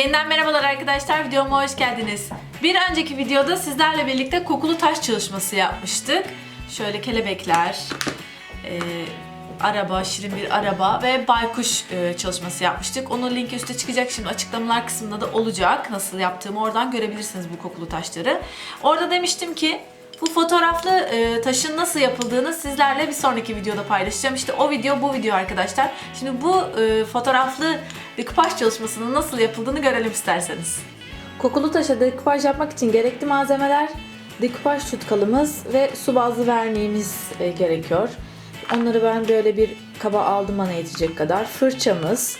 Yeniden merhabalar arkadaşlar, videoma hoş geldiniz. Bir önceki videoda sizlerle birlikte kokulu taş çalışması yapmıştık. Şöyle kelebekler, e, araba, şirin bir araba ve baykuş e, çalışması yapmıştık. Onun linki üstte çıkacak şimdi açıklamalar kısmında da olacak. Nasıl yaptığımı oradan görebilirsiniz bu kokulu taşları. Orada demiştim ki bu fotoğraflı e, taşın nasıl yapıldığını sizlerle bir sonraki videoda paylaşacağım. İşte o video bu video arkadaşlar. Şimdi bu e, fotoğraflı dekupaj çalışmasının nasıl yapıldığını görelim isterseniz. Kokulu taşa dekupaj yapmak için gerekli malzemeler dekupaj tutkalımız ve su bazlı verniğimiz e, gerekiyor. Onları ben böyle bir kaba aldım bana yetecek kadar. Fırçamız,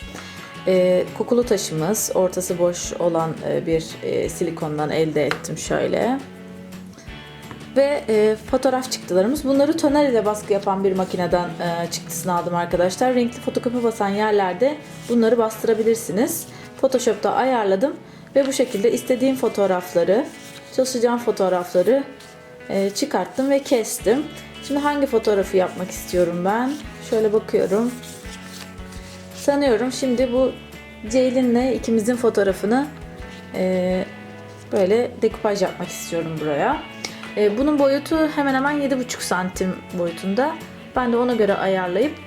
e, kokulu taşımız, ortası boş olan e, bir silikondan elde ettim şöyle ve e, fotoğraf çıktılarımız. Bunları toner ile baskı yapan bir makineden e, çıktısını aldım arkadaşlar. Renkli fotokopi basan yerlerde bunları bastırabilirsiniz. Photoshop'ta ayarladım ve bu şekilde istediğim fotoğrafları, çalışacağım fotoğrafları e, çıkarttım ve kestim. Şimdi hangi fotoğrafı yapmak istiyorum ben? Şöyle bakıyorum. Sanıyorum şimdi bu Ceylin'le ikimizin fotoğrafını e, böyle dekupaj yapmak istiyorum buraya. E, bunun boyutu hemen hemen 7,5 santim boyutunda. Ben de ona göre ayarlayıp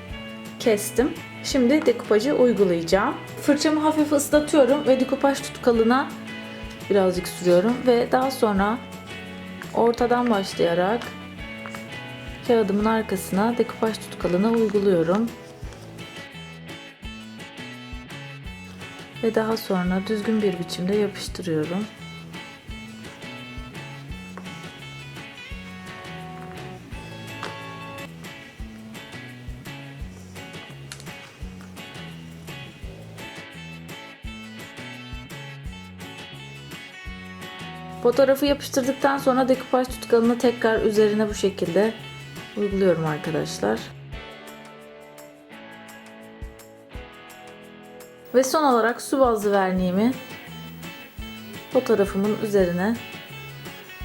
kestim. Şimdi dekupajı uygulayacağım. Fırçamı hafif ıslatıyorum ve dekupaj tutkalına birazcık sürüyorum ve daha sonra ortadan başlayarak kağıdımın arkasına dekupaj tutkalına uyguluyorum. Ve daha sonra düzgün bir biçimde yapıştırıyorum. Fotoğrafı yapıştırdıktan sonra dekupaj tutkalını tekrar üzerine bu şekilde uyguluyorum arkadaşlar. Ve son olarak su bazlı verniğimi fotoğrafımın üzerine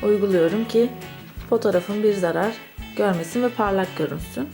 uyguluyorum ki fotoğrafım bir zarar görmesin ve parlak görünsün.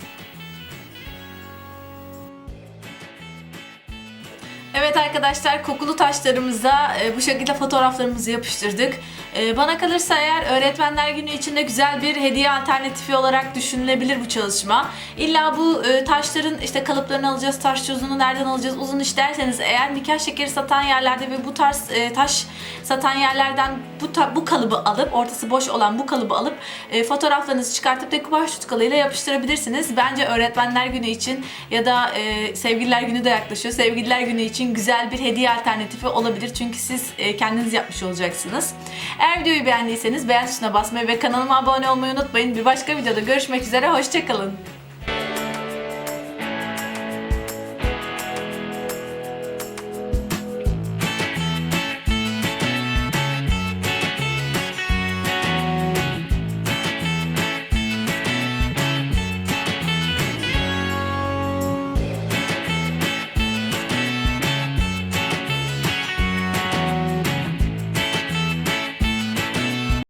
Evet arkadaşlar kokulu taşlarımıza e, bu şekilde fotoğraflarımızı yapıştırdık. E, bana kalırsa eğer öğretmenler günü içinde güzel bir hediye alternatifi olarak düşünülebilir bu çalışma. İlla bu e, taşların işte kalıplarını alacağız, taş çözünü nereden alacağız uzun iş derseniz eğer nikah şekeri satan yerlerde ve bu tarz e, taş satan yerlerden bu ta- bu kalıbı alıp ortası boş olan bu kalıbı alıp e, fotoğraflarınızı çıkartıp dekupaj tutkalıyla yapıştırabilirsiniz. Bence öğretmenler günü için ya da e, sevgililer günü de yaklaşıyor. Sevgililer günü için güzel bir hediye alternatifi olabilir. Çünkü siz e, kendiniz yapmış olacaksınız. Eğer videoyu beğendiyseniz beğen tuşuna basmayı ve kanalıma abone olmayı unutmayın. Bir başka videoda görüşmek üzere. Hoşçakalın.